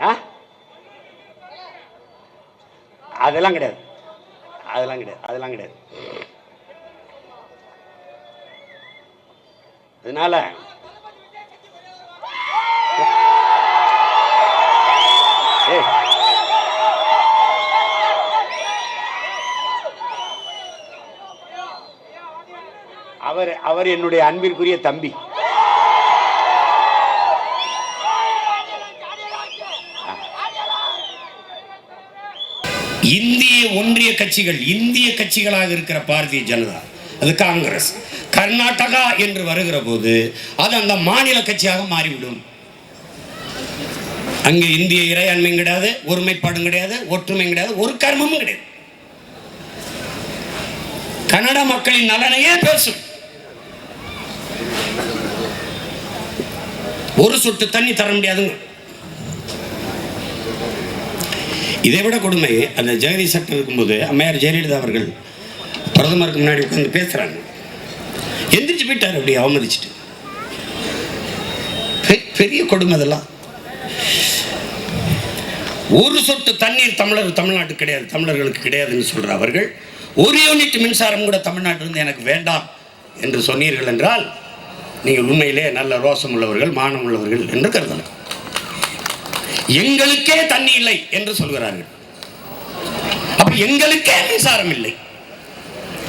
ஆ? அதெல்லாம் கிடையாது. அதெல்லாம் கிடையாது. அதெல்லாம் கிடையாது. அதனால ஏய். அவர் அவர் என்னுடைய அன்பிற்குரிய தம்பி. இந்திய ஒன்றிய கட்சிகள் இந்திய கட்சிகளாக இருக்கிற பாரதிய ஜனதா அது காங்கிரஸ். கர்நாடகா என்று வருகிற போது அது அந்த மாநில கட்சியாக மாறிவிடும். அங்கே இந்திய இறையாண்மையும் கிடையாது ஒருமைப்பாடும் கிடையாது ஒற்றுமையும் கிடையாது ஒரு கர்மமும் கிடையாது. கன்னட மக்களின் நலனையே பேசும். ஒரு சொட்டு தண்ணி தர முடியாதுங்க. இதை விட கொடுமை அந்த ஜெகதீஷ் சட்டம் இருக்கும்போது அம்மையார் ஜெயலலிதா அவர்கள் பிரதமருக்கு முன்னாடி உட்காந்து பேசுகிறாங்க எந்திரிச்சு போயிட்டார் அப்படி அவமதிச்சுட்டு. பெரிய கொடுமை அதெல்லாம். ஒரு சொட்டு தண்ணீர் தமிழர் தமிழ்நாட்டு கிடையாது தமிழர்களுக்கு கிடையாதுன்னு சொல்கிற அவர்கள் ஒரு யூனிட் மின்சாரம் கூட தமிழ்நாட்டிலிருந்து எனக்கு வேண்டாம் என்று சொன்னீர்கள் என்றால் நீங்கள் உண்மையிலே நல்ல ரோசம் உள்ளவர்கள் மானம் உள்ளவர்கள் என்று கருதலாம். எங்களுக்கே தண்ணி இல்லை என்று சொல்கிறார்கள். அப்ப எங்களுக்கே மின்சாரம் இல்லை.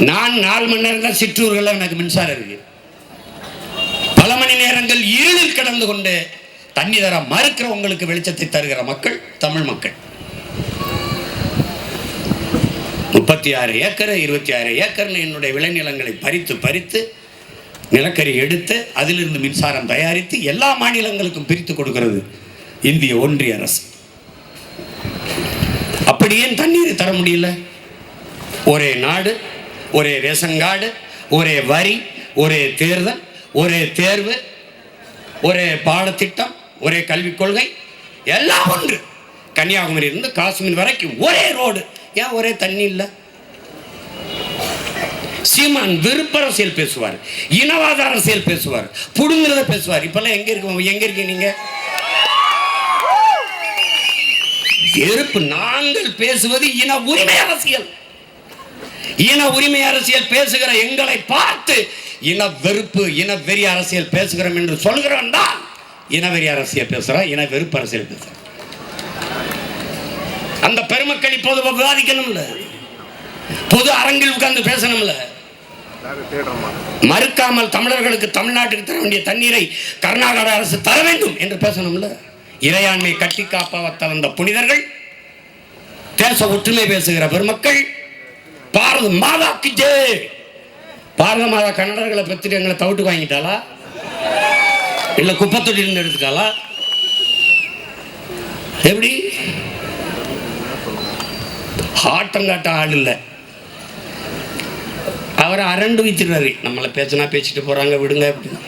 நான் நாலு மணி நேரம் தான் சிற்றூர்கள் எனக்கு மின்சாரம் இருக்கு பல மணி நேரங்கள் இருளில் கடந்து கொண்டு தண்ணி தர மறுக்கிற உங்களுக்கு வெளிச்சத்தை தருகிற மக்கள் தமிழ் மக்கள். முப்பத்தி ஆறு ஏக்கர் இருபத்தி ஆறு ஏக்கர்னு என்னுடைய விளைநிலங்களை பறித்து பறித்து நிலக்கரி எடுத்து அதிலிருந்து மின்சாரம் தயாரித்து எல்லா மாநிலங்களுக்கும் பிரித்து கொடுக்கிறது. இந்திய ஒன்றிய அரசு. அப்படி ஏன் தண்ணீர் தர முடியல? ஒரே நாடு ஒரே ரேஷன் கார்டு ஒரே வரி ஒரே தேர்தல் ஒரே தேர்வு ஒரே பாடத்திட்டம் ஒரே கல்விக் கொள்கை எல்லாம் ஒன்று. கன்னியாகுமரியிலிருந்து காஷ்மீர் வரைக்கும் ஒரே ரோடு. ஏன் ஒரே தண்ணி இல்லை? சீமான் விருப்ப அரசியல் பேசுவார் இனவாத அரசியல் பேசுவார் புடுங்கிறத பேசுவார். இப்பெல்லாம் எங்க இருக்கு எங்க இருக்கீங்க நீங்க? எதிர்ப்பு நாங்கள் பேசுவது இன உரிமை அரசியல். இன உரிமை அரசியல் பேசுகிற எங்களை பார்த்து இன வெறுப்பு இன வெறி அரசியல் பேசுகிறோம் என்று சொல்கிறோம் தான் இனவெறி அரசியல் பேசுகிறோம் இன வெறுப்பு அரசியல் பேசுகிறோம் அந்த பெருமக்கள் இப்போது விவாதிக்கணும்ல? பொது அரங்கில் உட்கார்ந்து பேசணும்ல? மறுக்காமல் தமிழர்களுக்கு தமிழ்நாட்டுக்கு தர வேண்டிய தண்ணீரை கர்நாடக அரசு தர வேண்டும் என்று பேசணும்ல? இறையாண்மை கட்டி காப்பாற்ற வந்த புனிதர்கள் தேச ஒற்றுமை பேசுகிற பெருமக்கள் பாரத மாதாக்கு ஜெய் பாரத மாதா கன்னடர்களை பத்திட்டு எங்களை தவிட்டு வாங்கிட்டாளா? இல்ல குப்பத்தொட்டிலிருந்து எடுத்துட்டாளா? எப்படி? ஆட்டங்காட்ட ஆள் இல்லை. அவரை அரண்டு வைத்திருந்தாரு நம்மளை பேசினா பேசிட்டு போறாங்க விடுங்க அப்படின்னு